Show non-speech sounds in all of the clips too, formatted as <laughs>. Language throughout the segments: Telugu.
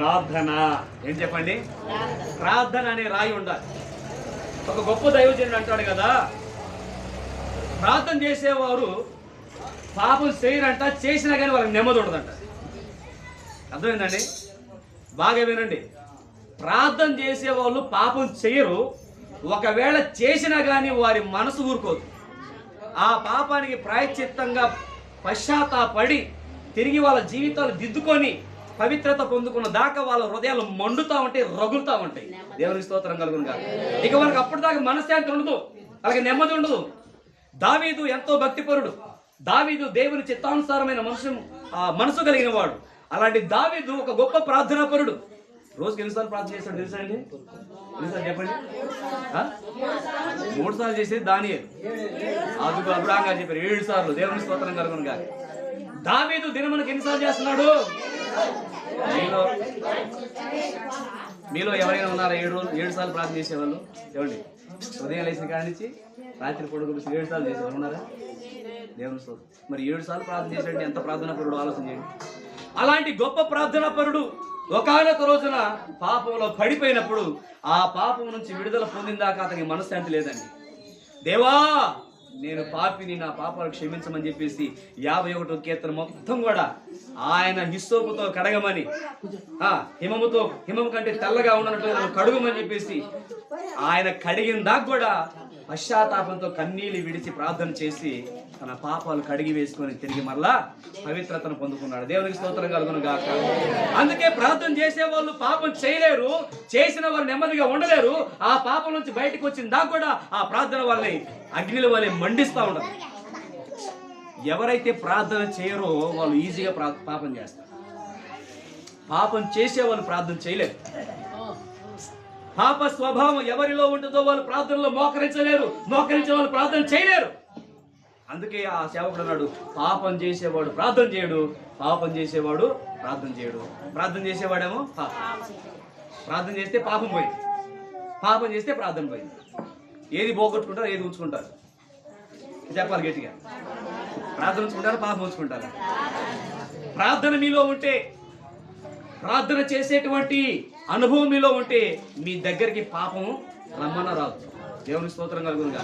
ప్రార్థన. ఏం చెప్పండి? ప్రార్థన. అనే రాయి ఉండాలి. ఒక గొప్ప దైవజనుడు అంటాడు కదా ప్రార్థన చేసేవారు పాపం చేయరంట చేసినా కానీ వాళ్ళకి నెమ్మది ఉండదంట. అర్థమైందండి? బాగా వినండి. ప్రార్థన చేసేవాళ్ళు పాపం చేయరు ఒకవేళ చేసినా కానీ వారి మనసు ఊరుకోదు. ఆ పాపానికి ప్రాయశ్చిత్తంగా పశ్చాత్తాపడి తిరిగి వాళ్ళ జీవితాలు దిద్దుకొని పవిత్రత పొందుకున్న దాకా వాళ్ళ హృదయాలు మండుతా ఉంటాయి రగులుతా ఉంటాయి. దేవునికి స్తోత్రం కలుగును కాదు ఇక వాళ్ళకి అప్పటిదాకా మనశ్శాంతి ఉండదు వాళ్ళకి నెమ్మది ఉండదు. దావీదు ఎంతో భక్తిపరుడు. దావీదు దేవుని చిత్తానుసారమైన మనసు ఆ మనసు కలిగిన వాడు. అలాంటి దావీదు ఒక గొప్ప ప్రార్థనాపరుడు. రోజుకి ఎన్నిసార్లు ప్రార్థన చేస్తాడు తెలుసా అండి? ఎన్నిసార్లు చెప్పండి? మూడు సార్లు చేసేది దాని అందుకు అబ్రాహంగా చెప్పారు ఏడు సార్లు దేవుని స్తోత్రం కలుగును కాదు దావీదు దినమునకు ఎన్నిసార్లు చేస్తున్నాడు? మీలో మీలో ఎవరైనా ఉన్నారా? ఏడు రోజులు ఏడు సార్లు ప్రార్థన చేసేవాళ్ళు? ఏమండి ఉదయం లేచిన కాడి నుంచి రాత్రి పొడుగు ఏడు సార్లు చేసేవాళ్ళు ఉన్నారా? దేవుని సో మరి ఏడు సార్లు ప్రార్థన చేసేయండి ఎంత ప్రార్థన పరుడు ఆలోచన చేయండి. అలాంటి గొప్ప ప్రార్థన పరుడు ఒకనొక రోజున పాపంలో పడిపోయినప్పుడు ఆ పాపం నుంచి విడుదల పొందిందాక అతనికి మనశ్శాంతి లేదండి. దేవా నేను పాపిని నా పాపాలు క్షమించమని చెప్పేసి యాభై ఒకటో కీర్తన మొత్తం కూడా ఆయన హిస్సోపుతో కడగమని ఆ హిమముతో హిమము కంటే తెల్లగా ఉన్నట్టు కడుగమని చెప్పేసి ఆయన కడిగిన దాకా కూడా పశ్చాత్తాపంతో కన్నీళ్ళు విడిచి ప్రార్థన చేసి తన పాపాలు కడిగి వేసుకొని తిరిగి మరలా పవిత్రతను పొందుకున్నాడు. దేవునికి స్తోత్రం కలుగును గాక. అందుకే ప్రార్థన చేసే వాళ్ళు పాపం చేయలేరు చేసిన వాళ్ళు నెమ్మదిగా ఉండలేరు. ఆ పాపం నుంచి బయటకు వచ్చిన దాకా కూడా ఆ ప్రార్థన వాళ్ళని అగ్నిల వాళ్ళని మండిస్తూ ఉండదు ఎవరైతే ప్రార్థన చేయరో వాళ్ళు ఈజీగా పాపం చేస్తారు. పాపం చేసే వాళ్ళు ప్రార్థన చేయలేరు. పాప స్వభావం ఎవరిలో ఉంటుందో వాళ్ళు ప్రార్థనలో మోకరించలేరు. మోకరించే వాళ్ళు ప్రార్థన చేయలేరు. అందుకే ఆ సేవకుడు అన్నాడు పాపం చేసేవాడు ప్రార్థన చేయడు. పాపం చేసేవాడు ప్రార్థన చేయడు. ప్రార్థన చేసేవాడేమో పాపం. ప్రార్థన చేస్తే పాపం పోయింది. పాపం చేస్తే ప్రార్థన పోయింది. ఏది పోగొట్టుకుంటారు ఏది ఉంచుకుంటారు? చెప్పాలి గట్టిగా. ప్రార్థన ఉంచుకుంటారు? పాపం ఉంచుకుంటారు? ప్రార్థన మీలో ఉంటే ప్రార్థన చేసేటువంటి అనుభవం మీలో ఉంటే మీ దగ్గరికి పాపం రమ్మన రాదు. దేవుని స్తోత్రం కలుగునుగా.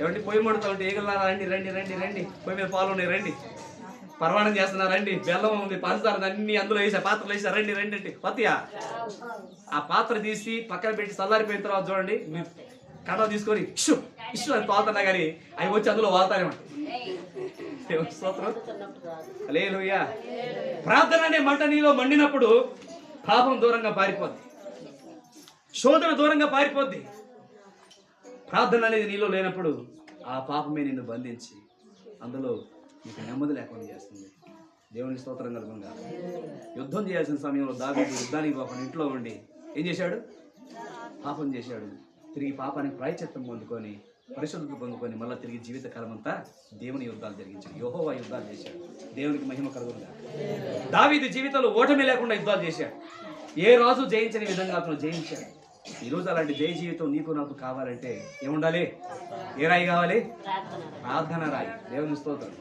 ఏమంటే పొయ్యి మడుతా ఉంటే ఏగలారా రండి రండి రండి రండి. పొయ్యి మీద పాలు ఉన్నాయి రండి. పర్వాణం చేస్తున్నా రండి. బెల్లం ఉంది పంచదార అన్ని అందులో వేసా పాత్రలు వేసా రండి రండి అంటే. పతియా ఆ పాత్ర తీసి పక్కన పెట్టి చల్లారిపోయిన తర్వాత చూడండి మీరు కడ తీసుకొని ఇష్యూ ఇష్యూ అని తోలుతున్నా కానీ అవి వచ్చి అందులో వాతారేమంట <laughs> స్తోత్రం. <laughs> హల్లెలూయా. ప్రార్థన అనే మంట నీలో మండినప్పుడు పాపం దూరంగా పారిపోద్ది. శోధన దూరంగా పారిపోద్ది. ప్రార్థన అనేది నీలో లేనప్పుడు ఆ పాపమే నిన్ను బంధించి అందులో నీకు నెమ్మది లేకుండా చేస్తుంది. దేవునికి స్తోత్రం కలుగుగా యుద్ధం చేయాల్సిన సమయంలో దావీదు యుద్ధానికి పాపం ఇంట్లో ఉండి ఏం చేశాడు? పాపం చేశాడు. తిరిగి పాపానికి ప్రాయచిత్తం పొందుకొని పరిశుద్ధత పొందుకొని మళ్ళీ తిరిగి జీవితకాలం అంతా దేవుని యుద్ధాలు జరిగించాడు. యోహోవా యుద్ధాలు చేశాడు. దేవునికి మహిమ కలుగుగా దావీదు జీవితంలో ఓటమి లేకుండా యుద్ధాలు చేశాడు. ఏ రాజు జయించని విధంగా అతను జయించాడు. ఈరోజు అలాంటి జయ జీవితం నీకు నాకు కావాలంటే ఏముండాలి? ఏ రాయి కావాలి? ప్రార్థన రాయి. దేవుని స్తోత్రం.